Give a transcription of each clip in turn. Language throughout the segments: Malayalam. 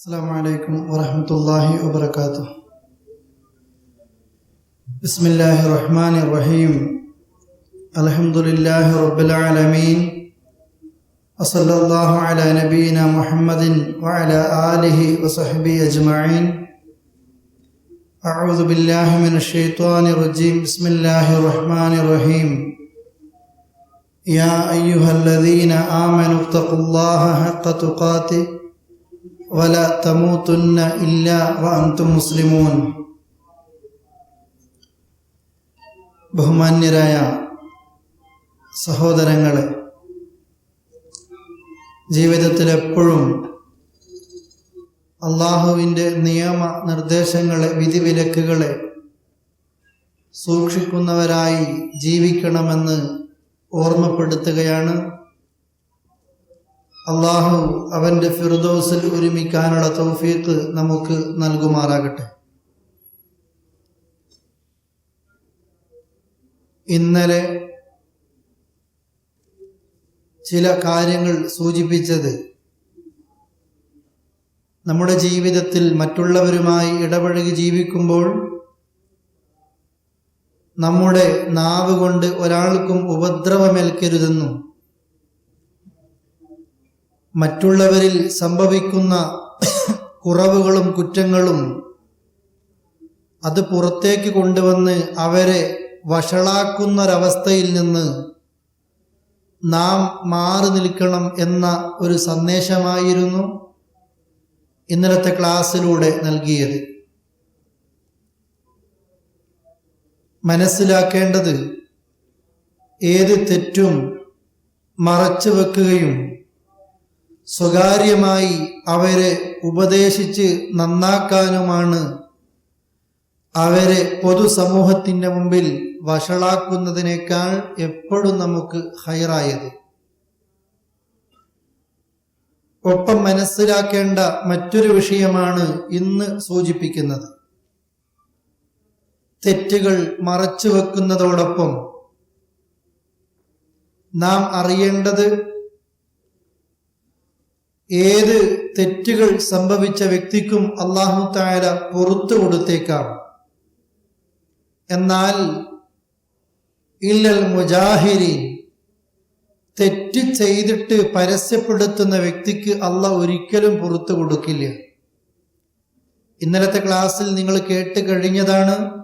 السلام عليكم ورحمة الله وبركاته. بسم الله الرحمن الرحيم. الحمد لله رب العالمين. وصلى الله على نبينا محمد وعلى آله وصحبه أجمعين. أعوذ بالله من الشيطان الرجيم. بسم الله الرحمن الرحيم. يا أيها الذين آمنوا اتقوا الله حق تقاته. വല തമൂത്തുന്ന ഇല്ല വഅന്തും മുസ്ലിമൂൻ. ബഹുമാന്യരായ സഹോദരങ്ങളെ ജീവിതത്തിൽ എപ്പോഴും അള്ളാഹുവിന്റെ നിയമ നിർദ്ദേശങ്ങളെ വിധിവിലക്കുകളെ സൂക്ഷിക്കുന്നവരായി ജീവിക്കണമെന്ന് ഓർമ്മപ്പെടുത്തുകയാണ് അള്ളാഹു അവന്റെ ഫിർദോസിൽ ഒരുമിക്കാനുള്ള തൗഫീക്ക് നമുക്ക് നൽകുമാറാകട്ടെ. ഇന്നലെ ചില കാര്യങ്ങൾ സൂചിപ്പിച്ചത് നമ്മുടെ ജീവിതത്തിൽ മറ്റുള്ളവരുമായി ഇടപഴകി ജീവിക്കുമ്പോൾ നമ്മുടെ നാവ് കൊണ്ട് ഒരാൾക്കും ഉപദ്രവമേൽക്കരുതെന്നും മറ്റുള്ളവരിൽ സംഭവിക്കുന്ന കുറവുകളും കുറ്റങ്ങളും അത് പുറത്തേക്ക് കൊണ്ടുവന്ന് അവരെ വഷളാക്കുന്നൊരവസ്ഥയിൽ നിന്ന് നാം മാറി നിൽക്കണം എന്ന ഒരു സന്ദേശമായിരുന്നു ഇന്നലത്തെ ക്ലാസ്സിലൂടെ നൽകിയത്. മനസ്സിലാക്കേണ്ടത് ഏത് തെറ്റും മറച്ചു വെക്കുകയും സ്വകാര്യമായി അവരെ ഉപദേശിച്ച് നന്നാക്കാനുമാണ് അവരെ പൊതുസമൂഹത്തിന്റെ മുമ്പിൽ വഷളാക്കുന്നതിനേക്കാൾ എപ്പോഴും നമുക്ക് ഹൈറായത്. ഒപ്പം മനസ്സിലാക്കേണ്ട മറ്റൊരു വിഷയമാണ് ഇന്ന് സൂചിപ്പിക്കുന്നത്. തെറ്റുകൾ മറച്ചു വെക്കുന്നതോടൊപ്പം നാം അറിയേണ്ടത് ഏത് തെറ്റുകൾ സംഭവിച്ച വ്യക്തിക്കും അള്ളാഹു താര പുറത്തു കൊടുത്തേക്കാം. എന്നാൽ ഇല്ലൽ മുജാഹിരി തെറ്റ് ചെയ്തിട്ട് പരസ്യപ്പെടുത്തുന്ന വ്യക്തിക്ക് അല്ല ഒരിക്കലും പുറത്തു കൊടുക്കില്ല. ഇന്നലത്തെ ക്ലാസ്സിൽ നിങ്ങൾ കേട്ട് കഴിഞ്ഞതാണ്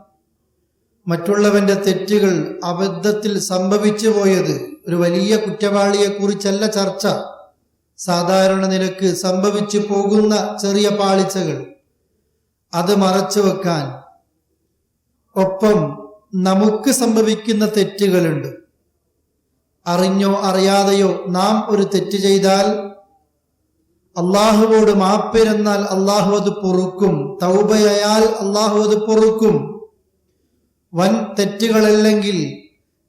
മറ്റുള്ളവന്റെ തെറ്റുകൾ അബദ്ധത്തിൽ സംഭവിച്ചു പോയത്. ഒരു വലിയ കുറ്റവാളിയെ കുറിച്ചല്ല ചർച്ച. സാധാരണ നിലയ്ക്ക് സംഭവിച്ചു പോകുന്ന ചെറിയ പാളിച്ചകൾ. അത് മറച്ചു വെക്കാൻ ഒപ്പം നമുക്ക് സംഭവിക്കുന്ന തെറ്റുകളുണ്ട്. അറിഞ്ഞോ അറിയാതെയോ നാം ഒരു തെറ്റ് ചെയ്താൽ അള്ളാഹുവോട് മാപ്പിരുന്നാൽ അള്ളാഹു അത് പൊറുക്കും. തൗബയാൽ അള്ളാഹു അത് പൊറുക്കും. വൻ തെറ്റുകളല്ലെങ്കിൽ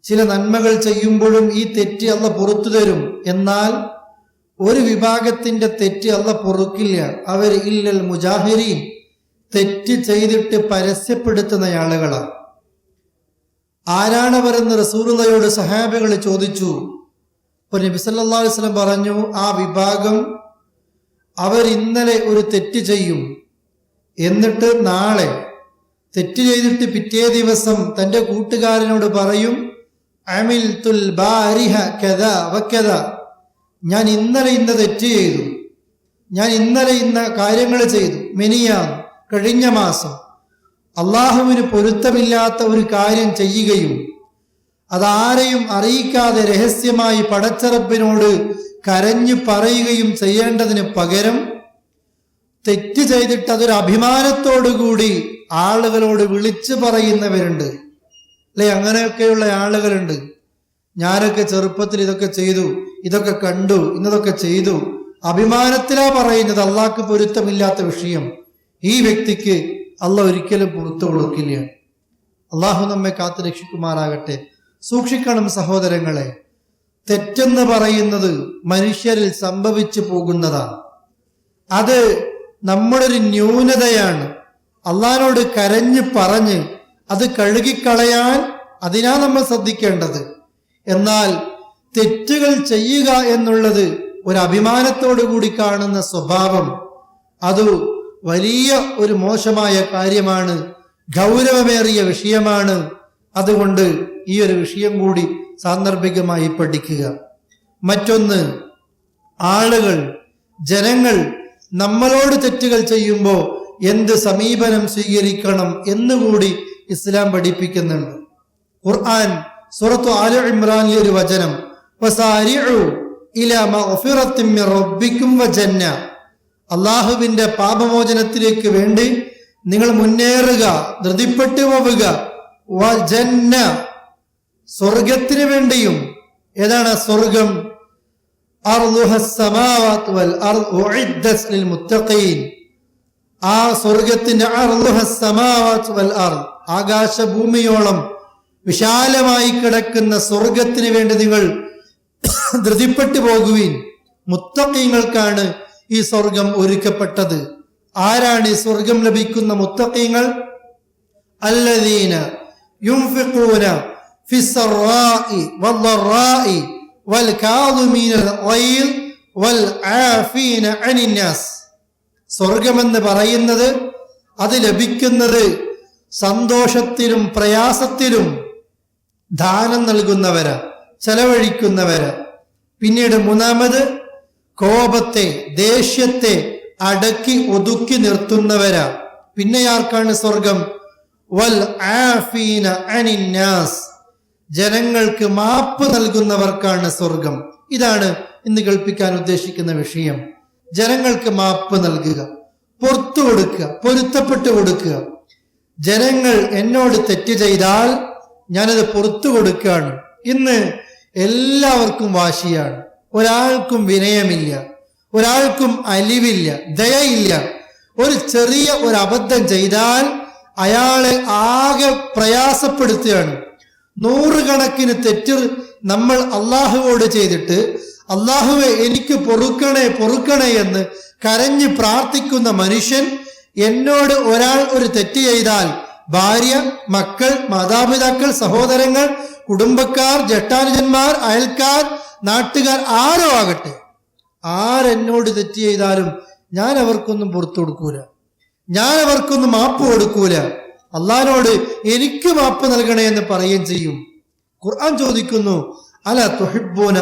ചില നന്മകൾ ചെയ്യുമ്പോഴും ഈ തെറ്റ് അല്ല പുറത്തു തരും. എന്നാൽ ഒരു വിഭാഗത്തിന്റെ തെറ്റ് അല്ല പൊറുക്കില്ല. അവർ ഇല്ലൽ മുജാഹിരീൻ. തെറ്റ് ചെയ്തിട്ട് പരസ്യപ്പെടുത്തുന്ന ആളുകളാണ് ആരാണവരെന്ന് റസൂറുള്ളയോട് സഹാബികൾ ചോദിച്ചു. അപ്പോൾ നബി വസല്ലം പറഞ്ഞു ആ വിഭാഗം അവർ ഇന്നലെ ഒരു തെറ്റ് ചെയ്യും. എന്നിട്ട് നാളെ തെറ്റ് ചെയ്തിട്ട് പിറ്റേ ദിവസം തന്റെ കൂട്ടുകാരനോട് പറയും അമിൽ തുൽ ബാരിഹ കഥ വക്കഥ ഞാൻ ഇന്നലെ ഇന്ന തെറ്റ് ചെയ്തു. ഞാൻ ഇന്നലെ ഇന്ന കാര്യങ്ങൾ ചെയ്തു. മെനിയാം കഴിഞ്ഞ മാസം. അള്ളാഹുവിന് പൊരുത്തമില്ലാത്ത ഒരു കാര്യം ചെയ്യുകയും അതാരെയും അറിയിക്കാതെ രഹസ്യമായി പടച്ചറപ്പിനോട് കരഞ്ഞു പറയുകയും ചെയ്യേണ്ടതിന് പകരം തെറ്റ് ചെയ്തിട്ട് അതൊരു അഭിമാനത്തോടുകൂടി ആളുകളോട് വിളിച്ചു പറയുന്നവരുണ്ട്. അല്ലെ? അങ്ങനെയൊക്കെയുള്ള ആളുകളുണ്ട്. ഞാനൊക്കെ ചെറുപ്പത്തിൽ ഇതൊക്കെ ചെയ്തു ഇതൊക്കെ കണ്ടു ഇന്നതൊക്കെ ചെയ്തു. അഭിമാനത്തിലാ പറയുന്നത് അള്ളാഹ്ക്ക് പൊരുത്തമില്ലാത്ത വിഷയം. ഈ വ്യക്തിക്ക് അല്ല ഒരിക്കലും പുറത്തു കൊടുക്കില്ല. അള്ളാഹു നമ്മെ കാത്തു രക്ഷിക്കുമാറാകട്ടെ. സൂക്ഷിക്കണം സഹോദരങ്ങളെ. തെറ്റെന്ന് പറയുന്നത് മനുഷ്യരിൽ സംഭവിച്ചു പോകുന്നതാണ് അത് നമ്മുടെ ഒരു ന്യൂനതയാണ്. അള്ളഹാനോട് കരഞ്ഞ് പറഞ്ഞ് അത് കഴുകിക്കളയാൻ അതിനാ നമ്മൾ ശ്രദ്ധിക്കേണ്ടത്. എന്നാൽ തെറ്റുകൾ ചെയ്യുക എന്നുള്ളത് ഒരു അഭിമാനത്തോടു കൂടി കാണുന്ന സ്വഭാവം. അത് വലിയ ഒരു മോശമായ കാര്യമാണ്. ഗൗരവമേറിയ വിഷയമാണ്. അതുകൊണ്ട് ഈ ഒരു വിഷയം കൂടി സാന്ദർഭികമായി പഠിക്കുക. മറ്റൊന്ന് ആളുകൾ ജനങ്ങൾ നമ്മളോട് തെറ്റുകൾ ചെയ്യുമ്പോൾ എന്ത് സമീപനം സ്വീകരിക്കണം എന്നുകൂടി ഇസ്ലാം പഠിപ്പിക്കുന്നുണ്ട്. ഖുർആൻ സൂറത്തു ആലു ഇമ്രാനിലെ ഒരു വചനം അള്ളാഹുവിന്റെ പാപമോചനത്തിലേക്ക് വേണ്ടി നിങ്ങൾ മുന്നേറുക ധൃതിപ്പെട്ടു പോവുക. സ്വർഗത്തിന് വേണ്ടിയും. ഏതാണ് സ്വർഗം ആ സ്വർഗത്തിന്റെ ആകാശഭൂമിയോളം വിശാലമായി കിടക്കുന്ന സ്വർഗത്തിന് വേണ്ടി നിങ്ങൾ ധൃതിപ്പെട്ടു പോകുവിൻ. മുത്തക്കീങ്ങൾക്കാണ് ഈ സ്വർഗം ഒരുക്കപ്പെട്ടത്. ആരാണ് ഈ സ്വർഗം ലഭിക്കുന്ന മുത്തക്കീങ്ങൾ അല്ലദീന യുംഫിഖൂന ഫിസ്സറായി വല്ലറായി വൽ കാദുമീന വൽ ആഫീന അനിന്നാസ്. സ്വർഗമെന്ന് പറയുന്നത് അത് ലഭിക്കുന്നത് സന്തോഷത്തിലും പ്രയാസത്തിലും ദാനം നൽകുന്നവര് ചെലവഴിക്കുന്നവര്. പിന്നീട് മൂന്നാമത് കോപത്തെ ദേഷ്യത്തെ അടക്കി ഒതുക്കി നിർത്തുന്നവരാ. പിന്നെ ആർക്കാണ് സ്വർഗം? വൽ ആഫീന അനിന്നാസ് ജനങ്ങൾക്ക് മാപ്പ് നൽകുന്നവർക്കാണ് സ്വർഗം. ഇതാണ് ഇന്ന് കേൾപ്പിക്കാൻ ഉദ്ദേശിക്കുന്ന വിഷയം. ജനങ്ങൾക്ക് മാപ്പ് നൽകുക പുറത്തു കൊടുക്കുക പൊരുത്തപ്പെട്ടു കൊടുക്കുക. ജനങ്ങൾ എന്നോട് തെറ്റ് ചെയ്താൽ ഞാനത് പുറത്തു കൊടുക്കുകയാണ്. ഇന്ന് എല്ലാവർക്കും വാശിയാണ്. ഒരാൾക്കും വിനയമില്ല. ഒരാൾക്കും അലിവില്ല. ദയയില്ല. ഒരു ചെറിയ ഒരു അബദ്ധം ചെയ്താൽ അയാളെ ആകെ പ്രയാസപ്പെടുത്തുകയാണ്. നൂറുകണക്കിന് തെറ്റ് നമ്മൾ അള്ളാഹുവോട് ചെയ്തിട്ട് അള്ളാഹുവെ എനിക്ക് പൊറുക്കണേ പൊറുക്കണേ എന്ന് കരഞ്ഞ് പ്രാർത്ഥിക്കുന്ന മനുഷ്യൻ എന്നോട് ഒരാൾ ഒരു തെറ്റ് ചെയ്താൽ ഭാര്യ മക്കൾ മാതാപിതാക്കൾ സഹോദരങ്ങൾ കുടുംബക്കാർ ജട്ടാനുജന്മാർ അയൽക്കാർ നാട്ടുകാർ ആരോ ആകട്ടെ. ആരെന്നോട് തെറ്റ് ചെയ്താലും ഞാൻ അവർക്കൊന്നും പുറത്തു കൊടുക്കൂല. ഞാൻ അവർക്കൊന്നും മാപ്പ് കൊടുക്കൂല. അള്ളഹാനോട് എനിക്ക് മാപ്പ് നൽകണേ എന്ന് പറയുകയും ചെയ്യും. ഖുർആൻ ചോദിക്കുന്നു അല തുഹിബൂന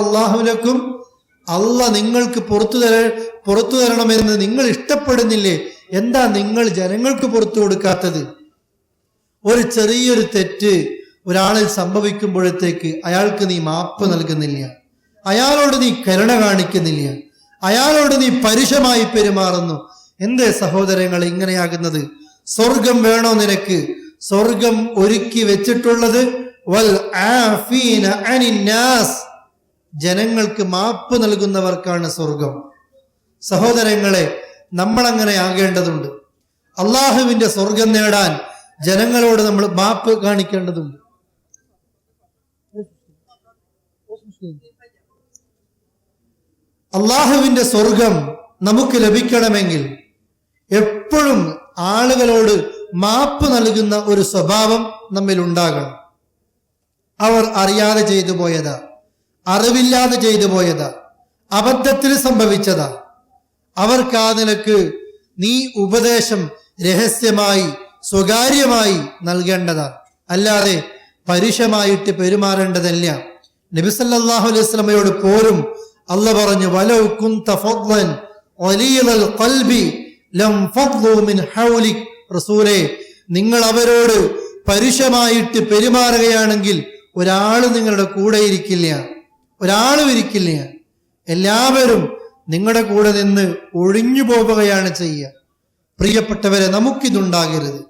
അള്ളാഹുലക്കും അല്ല നിങ്ങൾക്ക് പുറത്തു തര പുറത്തു തരണമെന്ന് നിങ്ങൾ ഇഷ്ടപ്പെടുന്നില്ലേ? എന്താ നിങ്ങൾ ജനങ്ങൾക്ക് പുറത്തു കൊടുക്കാത്തത്? ഒരു ചെറിയൊരു തെറ്റ് ഒരാളിൽ സംഭവിക്കുമ്പോഴത്തേക്ക് അയാൾക്ക് നീ മാപ്പ് നൽകുന്നില്ല. അയാളോട് നീ കരുണ കാണിക്കുന്നില്ല. അയാളോട് നീ പരുഷമായി പെരുമാറുന്നു. എന്തേ സഹോദരങ്ങൾ ഇങ്ങനെയാകുന്നത്? സ്വർഗം വേണോ നിനക്ക്? സ്വർഗം ഒരുക്കി വെച്ചിട്ടുള്ളത് വൽ ജനങ്ങൾക്ക് മാപ്പ് നൽകുന്നവർക്കാണ് സ്വർഗം. സഹോദരങ്ങളെ നമ്മൾ അങ്ങനെ ആകേണ്ടതുണ്ട്. അള്ളാഹുവിന്റെ സ്വർഗം നേടാൻ ജനങ്ങളോട് നമ്മൾ മാപ്പ് കാണിക്കേണ്ടതുണ്ട്. അള്ളാഹുവിന്റെ സ്വർഗം നമുക്ക് ലഭിക്കണമെങ്കിൽ എപ്പോഴും ആളുകളോട് മാപ്പ് നൽകുന്ന ഒരു സ്വഭാവം നമ്മിൽ ഉണ്ടാകണം അവർ അറിയാതെ ചെയ്തു പോയതാ അറിവില്ലാതെ ചെയ്തു പോയതാ അബദ്ധത്തിൽ സംഭവിച്ചതാ. അവർക്ക് ആ നിലയ്ക്ക് നീ ഉപദേശം രഹസ്യമായി സ്വകാര്യമായി നൽകേണ്ടതാണ് അല്ലാതെ പരുഷമായിട്ട് പെരുമാറേണ്ടതല്ല. നബിസല്ലാഹു അലൈഹി പോലും അല്ല പറഞ്ഞു റസൂലേ നിങ്ങൾ അവരോട് പരുഷമായിട്ട് പെരുമാറുകയാണെങ്കിൽ ഒരാൾ നിങ്ങളുടെ കൂടെ ഇരിക്കില്ല. ഒരാളും ഇരിക്കില്ല. എല്ലാവരും നിങ്ങളുടെ കൂടെ നിന്ന് ഒഴിഞ്ഞു പോവുകയാണ് ചെയ്യുക. പ്രിയപ്പെട്ടവരെ നമുക്കിതുണ്ടാകരുത്.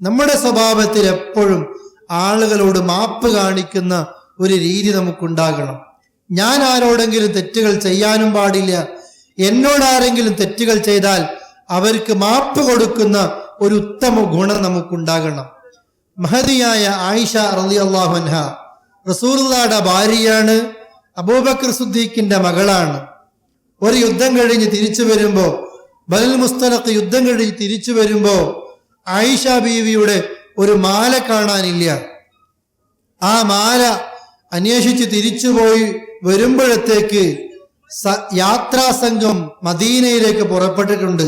നമ്മുടെ സ്വഭാവത്തിൽ എപ്പോഴും ആളുകളോട് മാപ്പ് കാണിക്കുന്ന ഒരു രീതി നമുക്കുണ്ടാകണം. ഞാൻ ആരോടെങ്കിലും തെറ്റുകൾ ചെയ്യാനും പാടില്ല. എന്നോട് ആരെങ്കിലും തെറ്റുകൾ ചെയ്താൽ അവർക്ക് മാപ്പ് കൊടുക്കുന്ന ഒരു ഉത്തമ ഗുണം നമുക്കുണ്ടാകണം. മഹതിയായ ആയിഷ റലി അള്ളാഹുൻഹ റസൂർദാടെ ഭാര്യയാണ് അബൂബക്കർ സുദ്ദീഖിന്റെ മകളാണ്. ഒരു യുദ്ധം കഴിഞ്ഞ് തിരിച്ചു വരുമ്പോ ബലൽ മുസ്തലഖ് യുദ്ധം കഴിഞ്ഞ് തിരിച്ചു വരുമ്പോ ആയിഷ ബീവിയുടെ ഒരു മാല കാണാനില്ല. ആ മാല അന്വേഷിച്ച് തിരിച്ചുപോയി വരുമ്പോഴത്തേക്ക് യാത്രാ സംഘം മദീനയിലേക്ക് പുറപ്പെട്ടിട്ടുണ്ട്.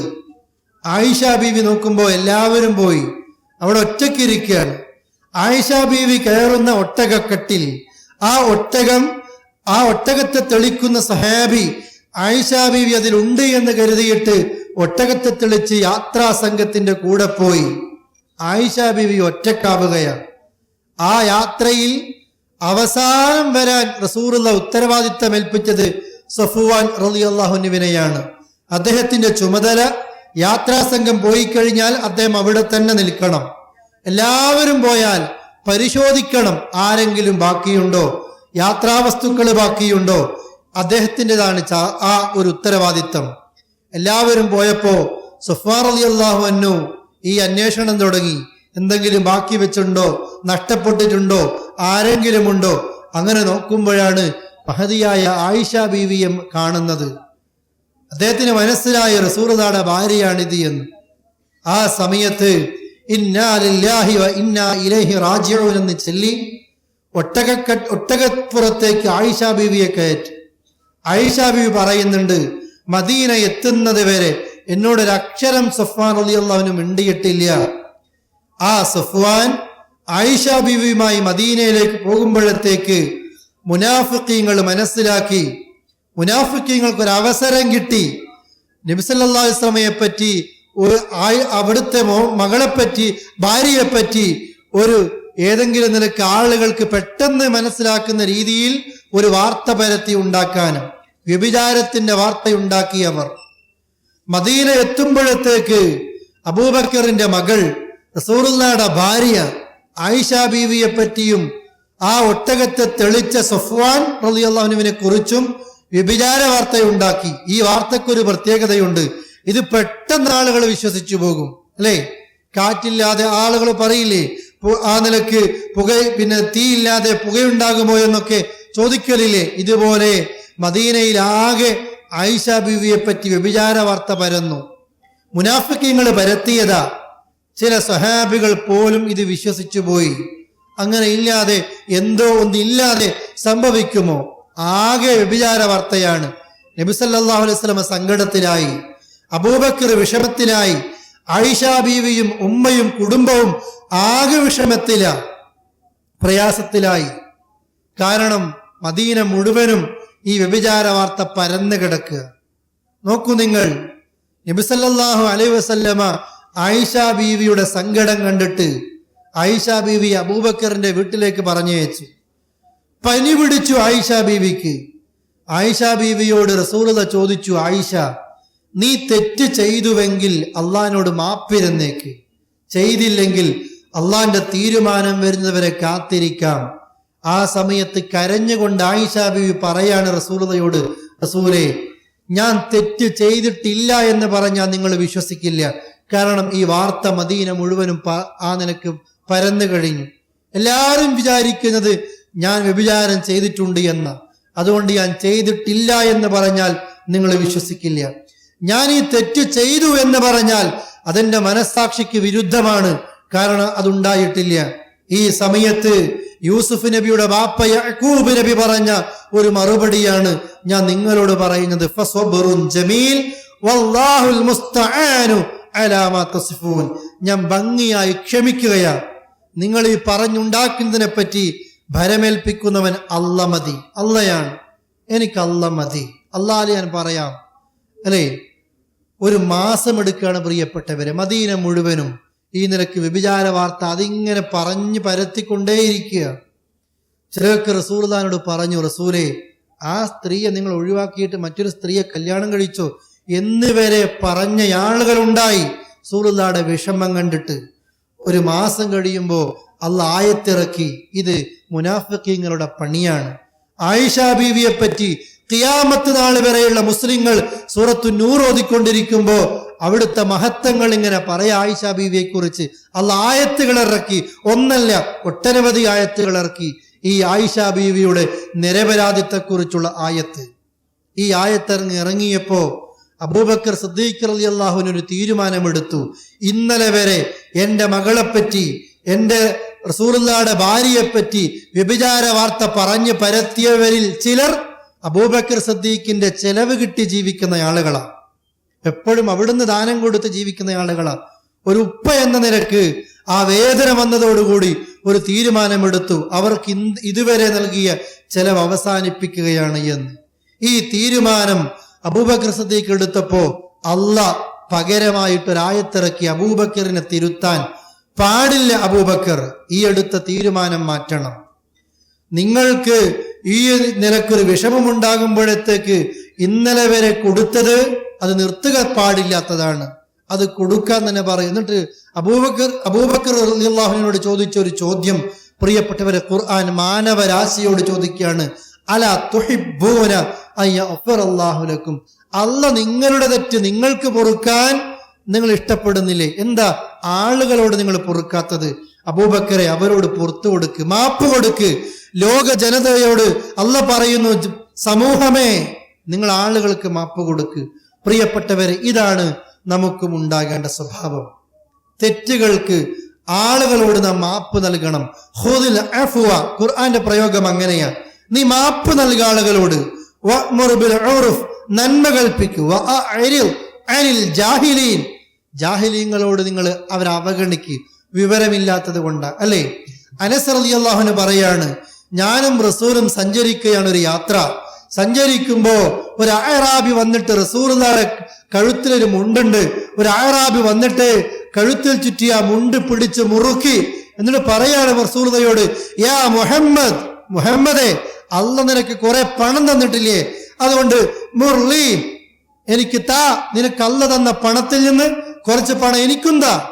ആയിഷ ബീവി നോക്കുമ്പോൾ എല്ലാവരും പോയി. അവിടെ ഒറ്റയ്ക്കിരിക്കുകയാണ് ആയിഷ ബീവി കയറുന്ന ഒട്ടകക്കെട്ടിൽ ആ ഒട്ടകം ആ ഒട്ടകത്തെ തെളിക്കുന്ന സഹാബി ആയിഷ ബീവി അതിലുണ്ട് എന്ന് കരുതിയിട്ട് ഒട്ടകത്തെ തെളിച്ച് യാത്രാ സംഘത്തിന്റെ കൂടെ പോയി. ആയിഷ ബീവി ഒറ്റക്കാവുകയാണ്. ആ യാത്രയിൽ അവസാനം വരാൻ റസൂറുള്ള ഉത്തരവാദിത്തം ഏൽപ്പിച്ചത് സഫുവാൻ റലിയല്ലാഹുനുവിനെയാണ് അദ്ദേഹത്തിന്റെ ചുമതല യാത്രാ സംഘം പോയി കഴിഞ്ഞാൽ അദ്ദേഹം അവിടെ തന്നെ നിൽക്കണം. എല്ലാവരും പോയാൽ പരിശോധിക്കണം ആരെങ്കിലും ബാക്കിയുണ്ടോ യാത്രാവസ്തുക്കൾ ബാക്കിയുണ്ടോ അദ്ദേഹത്തിന്റെതാണ് ആ ഒരു ഉത്തരവാദിത്തം എല്ലാവരും പോയപ്പോൾ സുഫാർ അലി അള്ളാഹു അന്നു ഈ അന്വേഷണം തുടങ്ങി. എന്തെങ്കിലും ബാക്കി വെച്ചുണ്ടോ? നഷ്ടപ്പെട്ടിട്ടുണ്ടോ? ആരെങ്കിലും ഉണ്ടോ അങ്ങനെ നോക്കുമ്പോഴാണ് മഹതിയായ ആയിഷ ബീവിയെ കാണുന്നത്. അദ്ദേഹത്തിന് മനസ്സിലായ റസൂറുദാടെ ഭാര്യയാണിത് എന്ന്. ആ സമയത്ത് ഇന്നാലില്ലാഹി ഇന്നാ ഇലൈഹി റാജിഊൻ എന്ന് ചൊല്ലി ഒട്ടക ഒട്ടകപ്പുറത്തേക്ക് ആയിഷ ബീവിയെ കയറ്റി. ബീവി പറയുന്നുണ്ട് മദീന എത്തുന്നത് വരെ എന്നോടൊരു അക്ഷരം സഫ്വാൻ അലിയുള്ളവനും മിണ്ടിയിട്ടില്ല. ആ സഫ്വാൻ ആയിഷ ബീവിയുമായി മദീനയിലേക്ക് പോകുമ്പോഴത്തേക്ക് മുനാഫിക്കീങ്ങൾ മനസ്സിലാക്കി മുനാഫിക്കീങ്ങൾക്ക് ഒരു അവസരം കിട്ടി. നബിസല്ലാ ഇസ്ലാമയെ പറ്റി ഒരു അവിടുത്തെ മകളെപ്പറ്റി ഭാര്യയെപ്പറ്റി ഒരു ഏതെങ്കിലും നിലയ്ക്ക് ആളുകൾക്ക് പെട്ടെന്ന് മനസ്സിലാക്കുന്ന രീതിയിൽ ഒരു വാർത്ത പരത്തി ഉണ്ടാക്കാനും വ്യഭിചാരത്തിന്റെ വാർത്തയുണ്ടാക്കിയവർ മദീന എത്തുമ്പോഴത്തേക്ക് അബൂബക്കറിന്റെ മകൾ റസൂറുല്ലാടെ ഭാര്യ ആയിഷ ബീവിയെ പറ്റിയും ആ ഒട്ടകത്തെ തെളിച്ച സഫ്വാൻ റലിയുള്ളവനുവിനെ കുറിച്ചും വ്യഭിചാര വാർത്തയുണ്ടാക്കി. ഈ വാർത്തക്കൊരു പ്രത്യേകതയുണ്ട്. ഇത് പെട്ടെന്ന് ആളുകൾ വിശ്വസിച്ചു പോകും. അല്ലേ? കാറ്റില്ലാതെ ആളുകൾ പറയില്ലേ? ആ നിലയ്ക്ക് പുക പിന്നെ തീയില്ലാതെ പുകയുണ്ടാകുമോ എന്നൊക്കെ ചോദിക്കലില്ലേ? ഇതുപോലെ മദീനയിൽ ആകെ ആയിഷ ബിവിയെ പറ്റി വ്യഭിചാര വാർത്ത പരന്നു. മുനാഫിക്കങ്ങൾ പരത്തിയതാ. ചില സഹാബികൾ പോലും ഇത് വിശ്വസിച്ചു പോയി. അങ്ങനെ ഇല്ലാതെ എന്തോ ഒന്നില്ലാതെ സംഭവിക്കുമോ? ആകെ വ്യഭിചാര വാർത്തയാണ് നബിസല്ലാ അലൈഹി സങ്കടത്തിലായി. അബൂബക്കർ വിഷമത്തിലായി. ആയിഷ ബീവിയും ഉമ്മയും കുടുംബവും ആകെ വിഷമത്തില പ്രയാസത്തിലായി. കാരണം മദീന മുഴുവനും ഈ വ്യഭിചാര വാർത്ത പരന്നു കിടക്കുക. നോക്കൂ നിങ്ങൾ നബിസല്ലാഹു അലൈ വസല്ലമ ആയിഷ ബീവിയുടെ സങ്കടം കണ്ടിട്ട് ആയിഷ ബീവി അബൂബക്കറിന്റെ വീട്ടിലേക്ക് പറഞ്ഞയച്ചു. പനി പിടിച്ചു ആയിഷ ബീവിക്ക് ആയിഷ ബീവിയോട് റസൂലത ചോദിച്ചു ആയിഷ നീ തെറ്റ് ചെയ്തുവെങ്കിൽ അള്ളഹാനോട് മാപ്പിരുന്നേക്ക് ചെയ്തില്ലെങ്കിൽ അള്ളാന്റെ തീരുമാനം വരുന്നവരെ കാത്തിരിക്കാം. ആ സമയത്ത് കരഞ്ഞുകൊണ്ട് ആയിഷ ബിവി പറയാണ് റസൂലതയോട് റസൂലെ ഞാൻ തെറ്റ് ചെയ്തിട്ടില്ല എന്ന് പറഞ്ഞാൽ നിങ്ങൾ വിശ്വസിക്കില്ല. കാരണം ഈ വാർത്ത മദീന മുഴുവനും ആ നിലയ്ക്ക് പരന്നു കഴിഞ്ഞു. എല്ലാവരും വിചാരിക്കുന്നത് ഞാൻ വ്യഭിചാരം ചെയ്തിട്ടുണ്ട് എന്ന. അതുകൊണ്ട് ഞാൻ ചെയ്തിട്ടില്ല എന്ന് പറഞ്ഞാൽ നിങ്ങൾ വിശ്വസിക്കില്ല. ഞാൻ ഈ തെറ്റ് ചെയ്തു എന്ന് പറഞ്ഞാൽ അതെന്റെ മനസ്സാക്ഷിക്ക് വിരുദ്ധമാണ്. കാരണം അതുണ്ടായിട്ടില്ല. ഈ സമയത്ത് യൂസുഫ് നബിയുടെ ബാപ്പ യഅ്കൂബ് നബി പറഞ്ഞ ഒരു മറുപടിയാണ് ഞാൻ നിങ്ങളോട് പറയുന്നത്. ജമീൽ വല്ലാഹുൽ മുസ്തആനു ഞാൻ ഭംഗിയായി ക്ഷമിക്കുകയാ. നിങ്ങൾ ഈ പറഞ്ഞുണ്ടാക്കുന്നതിനെ പറ്റി ഭരമേൽപ്പിക്കുന്നവൻ അല്ല മതി. അല്ലയാണ് എനിക്ക് അല്ല മതി. അല്ലാതെ ഞാൻ പറയാം. അല്ലേ? ഒരു മാസം എടുക്കുകയാണ് പ്രിയപ്പെട്ടവരെ. മദീന മുഴുവനും ഈ നിലയ്ക്ക് വ്യഭിചാര വാർത്ത അതിങ്ങനെ പറഞ്ഞു പരത്തിക്കൊണ്ടേയിരിക്കുക. ചിലർക്ക് റസൂർദാനോട് പറഞ്ഞു റസൂലെ ആ സ്ത്രീയെ നിങ്ങൾ ഒഴിവാക്കിയിട്ട് മറ്റൊരു സ്ത്രീയെ കല്യാണം കഴിച്ചോ? എന്നിവരെ പറഞ്ഞ ആളുകളുണ്ടായി സൂറുദാടെ വിഷമം കണ്ടിട്ട്. ഒരു മാസം കഴിയുമ്പോൾ അല്ല ആയത്തിറക്കി. ഇത് മുനാഫിക്കീങ്ങളുടെ പണിയാണ്. ആയിഷ ബീവിയെ പറ്റി ഖിയാമത്ത് നാൾ വരെയുള്ള മുസ്ലിങ്ങൾ സൂറത്തു നൂർ ഓതിക്കൊണ്ടിരിക്കുമ്പോ അവിടുത്തെ മഹത്വങ്ങൾ ഇങ്ങനെ പറയാ ആയിഷ ബീവിയെ കുറിച്ച് അല്ല ആയത്തുകൾ ഇറക്കി. ഒന്നല്ല ഒട്ടനവധി ആയത്തുകൾ ഇറക്കി. ഈ ആയിഷ ബീവിയുടെ നിരപരാധിത്വക്കുറിച്ചുള്ള ആയത്ത്. ഈ ആയത്തിറങ്ങി ഇറങ്ങിയപ്പോ അബൂബക്കർ സിദ്ദീഖ് അലി അള്ളാഹുവിന് ഒരു തീരുമാനമെടുത്തു. ഇന്നലെ വരെ എന്റെ മകളെപ്പറ്റി എന്റെ റസൂറുല്ലാടെ ഭാര്യയെപ്പറ്റി വ്യഭിചാര വാർത്ത പറഞ്ഞു പരത്തിയവരിൽ ചിലർ അബൂബക്കർ സദ്ദീഖിന്റെ ചെലവ് കിട്ടി ജീവിക്കുന്ന ആളുകളാണ് എപ്പോഴും അവിടുന്ന് ദാനം കൊടുത്ത് ജീവിക്കുന്ന ആളുകളാണ് ഒരു ഉപ്പ എന്ന നിരക്ക് ആ വേദന വന്നതോടുകൂടി ഒരു തീരുമാനമെടുത്തു. അവർക്ക് ഇതുവരെ നൽകിയ ചെലവ് അവസാനിപ്പിക്കുകയാണ് എന്ന്. ഈ തീരുമാനം അബൂബക്കർ സദ്ദീഖ് എടുത്തപ്പോ അല്ല പകരമായിട്ടൊരായത്തിറക്കി അബൂബക്കറിനെ തിരുത്താൻ പാടില്ല അബൂബക്കർ. ഈ എടുത്ത തീരുമാനം മാറ്റണം. നിങ്ങൾക്ക് ഈ നിലക്കൊരു വിഷമമുണ്ടാകുമ്പോഴത്തേക്ക് ഇന്നലെ വരെ കൊടുത്തത് അത് നിർത്തുക പാടില്ലാത്തതാണ്. അത് കൊടുക്കാൻ തന്നെ പറയും എന്നിട്ട് അബൂബക്കർ അബൂബക്കർ അള്ളാഹുവിനോട് ചോദിച്ച ഒരു ചോദ്യം പ്രിയപ്പെട്ടവരെ ഖുർആൻ മാനവരാശിയോട് ചോദിക്കുകയാണ്. അല തുഹിബൂന അള്ളാഹുലക്കും അല്ല നിങ്ങളുടെ തെറ്റ് നിങ്ങൾക്ക് പൊറുക്കാൻ നിങ്ങൾ ഇഷ്ടപ്പെടുന്നില്ലേ? എന്താ ആളുകളോട് നിങ്ങൾ പൊറുക്കാത്തത്? അബൂബക്കറെ അവരോട് പുറത്തു കൊടുക്ക് മാപ്പ് കൊടുക്ക്. ലോക ജനതയോട് അല്ല പറയുന്നു സമൂഹമേ നിങ്ങൾ ആളുകൾക്ക് മാപ്പ് കൊടുക്ക്. പ്രിയപ്പെട്ടവരെ ഇതാണ് നമുക്കും ഉണ്ടാകേണ്ട സ്വഭാവം. തെറ്റുകൾക്ക് ആളുകളോട് നാം മാപ്പ് നൽകണം. ഹുദിൽ അഫ്വ ഖുർആന്റെ പ്രയോഗം അങ്ങനെയാ. നീ മാപ്പ് നൽകുക ആളുകളോട്. നന്മ കൽപ്പിക്കുക ജാഹിലീൻ. ജാഹിലീങ്ങളോട് നിങ്ങൾ അവരെ അവഗണിക്ക്. വിവരമില്ലാത്തത് കൊണ്ട്. അല്ലേ? അനസ് അള്ളാഹുന് പറയാണ് ഞാനും റസൂലും സഞ്ചരിക്കുകയാണ് ഒരു യാത്ര. സഞ്ചരിക്കുമ്പോ ഒരു അയറാബി വന്നിട്ട് റസൂറുദാടെ കഴുത്തിലൊരു മുണ്ടുണ്ട്. ഒരു അയറാബി വന്നിട്ട് കഴുത്തിൽ ചുറ്റിയ മുണ്ട് പിടിച്ച് മുറുക്കി എന്നിട്ട് പറയാണ് റസൂറുദയോട് യാ മുഹമ്മദ് മുഹമ്മദേ അല്ല നിനക്ക് കുറെ പണം തന്നിട്ടില്ലേ? അതുകൊണ്ട് മുർലി എനിക്ക് താ നിനക്ക് അല്ല തന്ന പണത്തിൽ നിന്ന് കുറച്ച് പണം എനിക്കും താ.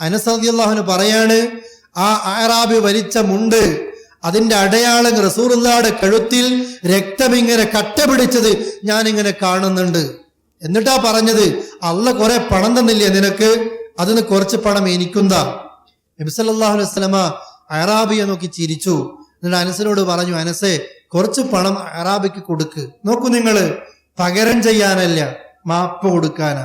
അനസദിയല്ലാഹുന് പറയാണ് ആ ആറാബി വലിച്ച മുണ്ട് അതിന്റെ അടയാളം റസൂറുല്ലാടെ കഴുത്തിൽ രക്തം ഇങ്ങനെ കട്ട പിടിച്ചത് ഞാൻ ഇങ്ങനെ കാണുന്നുണ്ട്. എന്നിട്ടാ പറഞ്ഞത് അല്ല കുറെ പണം തന്നില്ലേ നിനക്ക്? അതിന് കുറച്ച് പണം എനിക്കുന്താ. നബിസല്ലാഹു അലൈഹി സ്വലമ അറാബിയെ നോക്കി ചിരിച്ചു. എന്നിട്ട് അനസിനോട് പറഞ്ഞു അനസേ കുറച്ച് പണം അറാബിക്ക് കൊടുക്ക്. നോക്കൂ നിങ്ങൾ പകരം ചെയ്യാനല്ല മാപ്പ് കൊടുക്കാനാ.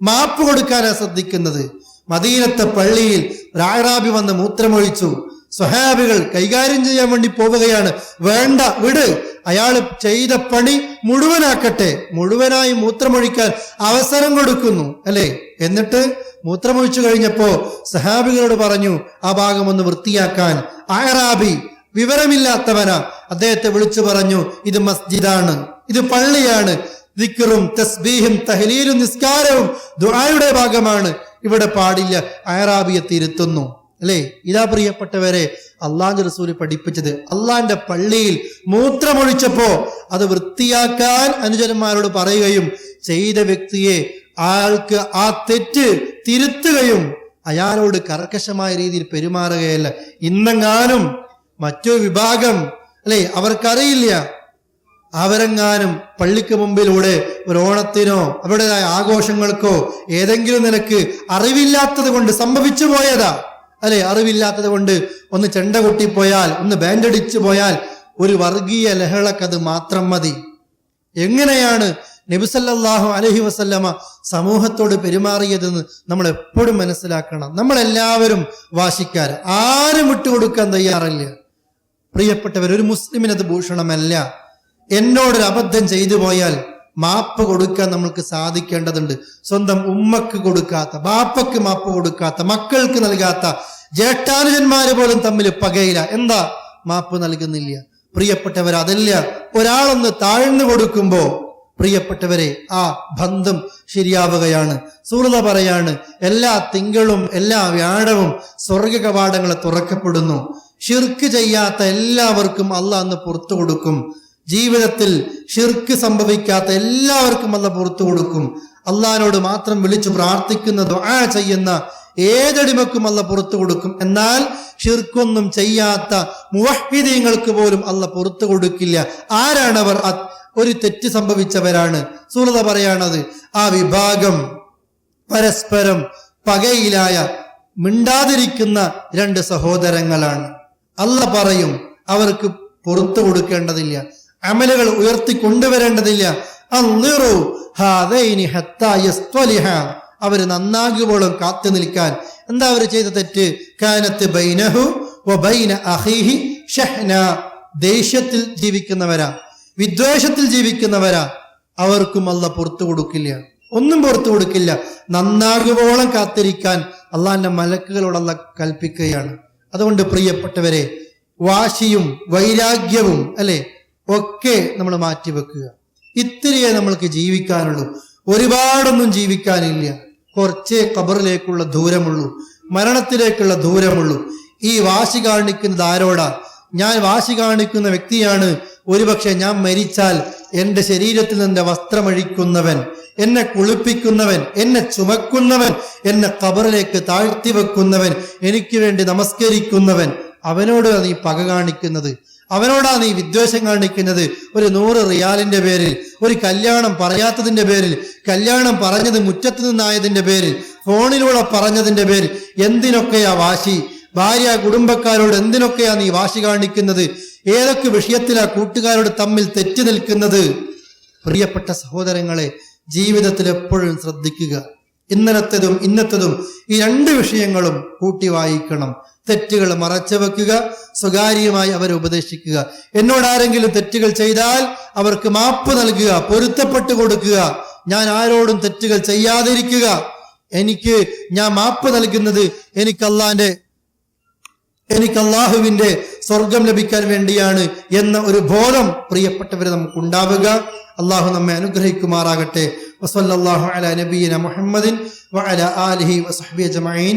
മാപ്പ് കൊടുക്കാനാ ശ്രദ്ധിക്കുന്നത്. മദീനത്തെ പള്ളിയിൽ രാഗ്രാബി വന്ന് മൂത്രമൊഴിച്ചു. സ്വഹാബികൾ കൈകാര്യം ചെയ്യാൻ വേണ്ടി പോവുകയാണ്. വേണ്ട വിട്. അയാൾ ചെയ്ത പണി മുഴുവനാക്കട്ടെ. മുഴുവനായി മൂത്രമൊഴിക്കാൻ അവസരം കൊടുക്കുന്നു. അല്ലേ? എന്നിട്ട് മൂത്രമൊഴിച്ചു കഴിഞ്ഞപ്പോ സഹാബികളോട് പറഞ്ഞു ആ ഭാഗം ഒന്ന് വൃത്തിയാക്കാൻ. ആയറാബി വിവരമില്ലാത്തവനാ. അദ്ദേഹത്തെ വിളിച്ചു പറഞ്ഞു ഇത് മസ്ജിദാണ്. ഇത് പള്ളിയാണ്. ദിക്കറും തസ്ബീഹും തഹലീലും നിസ്കാരവും ദുആയുടെ ഭാഗമാണ്. ഇവിടെ പാടില്ല അയറാബിയെ തിരുത്തുന്നു. അല്ലേ? ഇതാ പ്രിയപ്പെട്ടവരെ അള്ളാന്റെ റസൂൽ പഠിപ്പിച്ചത്. അള്ളാന്റെ പള്ളിയിൽ മൂത്രമൊഴിച്ചപ്പോ അത് വൃത്തിയാക്കാൻ അനുജന്മാരോട് പറയുകയും ചെയ്ത വ്യക്തിയെ ആൾക്ക് ആ തെറ്റ് തിരുത്തുകയും അയാളോട് കർക്കശമായ രീതിയിൽ പെരുമാറുകയല്ല. ഇന്നെങ്ങാനും മറ്റൊരു വിഭാഗം അല്ലെ? അവർക്കറിയില്ല. അവരെങ്ങാനും പള്ളിക്ക് മുമ്പിലൂടെ ഒരു ഓണത്തിനോ അവരുടേതായ ആഘോഷങ്ങൾക്കോ ഏതെങ്കിലും നിനക്ക് അറിവില്ലാത്തത് കൊണ്ട് സംഭവിച്ചു പോയതാ. അല്ലെ? അറിവില്ലാത്തത് കൊണ്ട് ഒന്ന് ചെണ്ട കൊട്ടിപ്പോയാൽ ഒന്ന് ബാൻഡടിച്ചു പോയാൽ ഒരു വർഗീയ ലഹളക്കത് മാത്രം മതി. എങ്ങനെയാണ് നബിസല്ലാഹു അലഹി വസല്ലമ സമൂഹത്തോട് പെരുമാറിയതെന്ന് നമ്മൾ എപ്പോഴും മനസ്സിലാക്കണം. നമ്മളെല്ലാവരും വാശിക്കാർ. ആരും വിട്ടുകൊടുക്കാൻ തയ്യാറല്ല. പ്രിയപ്പെട്ടവർ ഒരു മുസ്ലിമിനത് ഭൂഷണമല്ല. എന്നോടൊരു അബദ്ധം ചെയ്തു പോയാൽ മാപ്പ് കൊടുക്കാൻ നമ്മൾക്ക് സാധിക്കേണ്ടതുണ്ട്. സ്വന്തം ഉമ്മക്ക് കൊടുക്കാത്ത ബാപ്പക്ക് മാപ്പ് കൊടുക്കാത്ത മക്കൾക്ക് നൽകാത്ത ജ്യേഷ്ഠാനുജന്മാര് പോലും തമ്മിൽ പകയില്ല. എന്താ മാപ്പ് നൽകുന്നില്ല? പ്രിയപ്പെട്ടവർ അതല്ല ഒരാളൊന്ന് താഴ്ന്നു കൊടുക്കുമ്പോ പ്രിയപ്പെട്ടവരെ ആ ബന്ധം ശരിയാവുകയാണ്. സൂറത പറയാണ് എല്ലാ തിങ്കളും എല്ലാ വ്യാഴവും സ്വർഗ കവാടങ്ങളെ തുറക്കപ്പെടുന്നു. ഷിർക്ക് ചെയ്യാത്ത എല്ലാവർക്കും അല്ല അന്ന് പുറത്തു കൊടുക്കും. ജീവിതത്തിൽ ഷിർക്ക് സംഭവിക്കാത്ത എല്ലാവർക്കും അല്ല പുറത്തു കൊടുക്കും. അള്ളഹാനോട് മാത്രം വിളിച്ചു പ്രാർത്ഥിക്കുന്ന ദുആ ചെയ്യുന്ന ഏതടിമക്കും അല്ല പുറത്തു കൊടുക്കും. എന്നാൽ ഷിർക്കൊന്നും ചെയ്യാത്ത മുവഹിദീങ്ങൾക്ക് പോലും അല്ല പുറത്തു കൊടുക്കില്ല. ആരാണവർ? ഒരു തെറ്റ് സംഭവിച്ചവരാണ്. സൂറത പറയാണത് ആ വിഭാഗം പരസ്പരം പകയിലായ മിണ്ടാതിരിക്കുന്ന രണ്ട് സഹോദരങ്ങളാണ്. അല്ല പറയും അവർക്ക് പുറത്തു കൊടുക്കേണ്ടതില്ല. അമലുകൾ ഉയർത്തി കൊണ്ടുവരേണ്ടതില്ല. അന്നിറു ഹാദൈനി ഹത്താ യസ്ത്വലിഹ. അവർ നന്നാകുമ്പോഴും കാത്തു നിൽക്കാൻ. എന്താ അവർ ചെയ്ത തെറ്റ്? കാനത്ത് ബൈനഹു ദേഷ്യത്തിൽ ജീവിക്കുന്നവരാ. വിദ്വേഷത്തിൽ ജീവിക്കുന്നവരാ. അവർക്കും അല്ല പുറത്തു കൊടുക്കില്ല. ഒന്നും പുറത്തു കൊടുക്കില്ല. നന്നാകുവോളം കാത്തിരിക്കാൻ അള്ളാന്റെ മലക്കുകളോടല്ല കൽപ്പിക്കുകയാണ്. അതുകൊണ്ട് പ്രിയപ്പെട്ടവരെ വാശിയും വൈരാഗ്യവും അല്ലെ? ഒക്കെ നമ്മൾ മാറ്റിവെക്കുക. ഇത്രയേ നമ്മൾക്ക് ജീവിക്കാനുള്ളൂ. ഒരുപാടൊന്നും ജീവിക്കാനില്ല. കുറച്ചേ കബറിലേക്കുള്ള ദൂരമുള്ളൂ. മരണത്തിലേക്കുള്ള ദൂരമുള്ളൂ. ഈ വാശി കാണിക്കുന്നത് ആരോടാ? ഞാൻ വാശി കാണിക്കുന്ന വ്യക്തിയാണ്. ഒരുപക്ഷെ ഞാൻ മരിച്ചാൽ എന്റെ ശരീരത്തിൽ നിന്ന് വസ്ത്രമഴിക്കുന്നവൻ എന്നെ കുളിപ്പിക്കുന്നവൻ എന്നെ ചുമക്കുന്നവൻ എന്നെ കബറിലേക്ക് താഴ്ത്തി വെക്കുന്നവൻ എനിക്ക് വേണ്ടി നമസ്കരിക്കുന്നവൻ. അവനോട് നീ പക കാണിക്കുന്നത്. അവനോടാ നീ വിദ്വേഷം കാണിക്കുന്നത്? ഒരു നൂറ് റിയാലിന്റെ പേരിൽ ഒരു കല്യാണം പറയാത്തതിന്റെ പേരിൽ കല്യാണം പറഞ്ഞത് മുറ്റത്ത് നിന്നായതിന്റെ പേരിൽ ഫോണിലൂടെ പറഞ്ഞതിന്റെ പേരിൽ എന്തിനൊക്കെയാ വാശി? ഭാര്യ കുടുംബക്കാരോട് എന്തിനൊക്കെയാ നീ വാശി കാണിക്കുന്നത്? ഏതൊക്കെ വിഷയത്തിലാ കൂട്ടുകാരോട് തമ്മിൽ തെറ്റി നിൽക്കുന്നത്? പ്രിയപ്പെട്ട സഹോദരങ്ങളെ ജീവിതത്തിൽ എപ്പോഴും ശ്രദ്ധിക്കുക. ഇന്നലത്തതും ഇന്നത്തതും ഈ രണ്ട് വിഷയങ്ങളും കൂട്ടി വായിക്കണം. തെറ്റുകൾ മറച്ചുവെക്കുക സ്വകാര്യമായി അവരെ ഉപദേശിക്കുക. എന്നോട് ആരെങ്കിലും തെറ്റുകൾ ചെയ്താൽ അവർക്ക് മാപ്പ് നൽകുക പൊരുത്തപ്പെട്ടു കൊടുക്കുക. ഞാൻ ആരോടും തെറ്റുകൾ ചെയ്യാതിരിക്കുക. എനിക്ക് ഞാൻ മാപ്പ് നൽകുന്നത് എനിക്ക് അള്ളാന്റെ എനിക്ക് അള്ളാഹുവിന്റെ സ്വർഗം ലഭിക്കാൻ വേണ്ടിയാണ് എന്ന ഒരു ബോധം പ്രിയപ്പെട്ടവരെ നമുക്ക് ഉണ്ടാവുക അള്ളാഹു നമ്മെ അനുഗ്രഹിക്കുമാറാകട്ടെ. വസല്ലല്ലാഹു അലാ നബീന മുഹമ്മദിൻ വഅല ആലിഹി വസഹബി അജ്മഈൻ.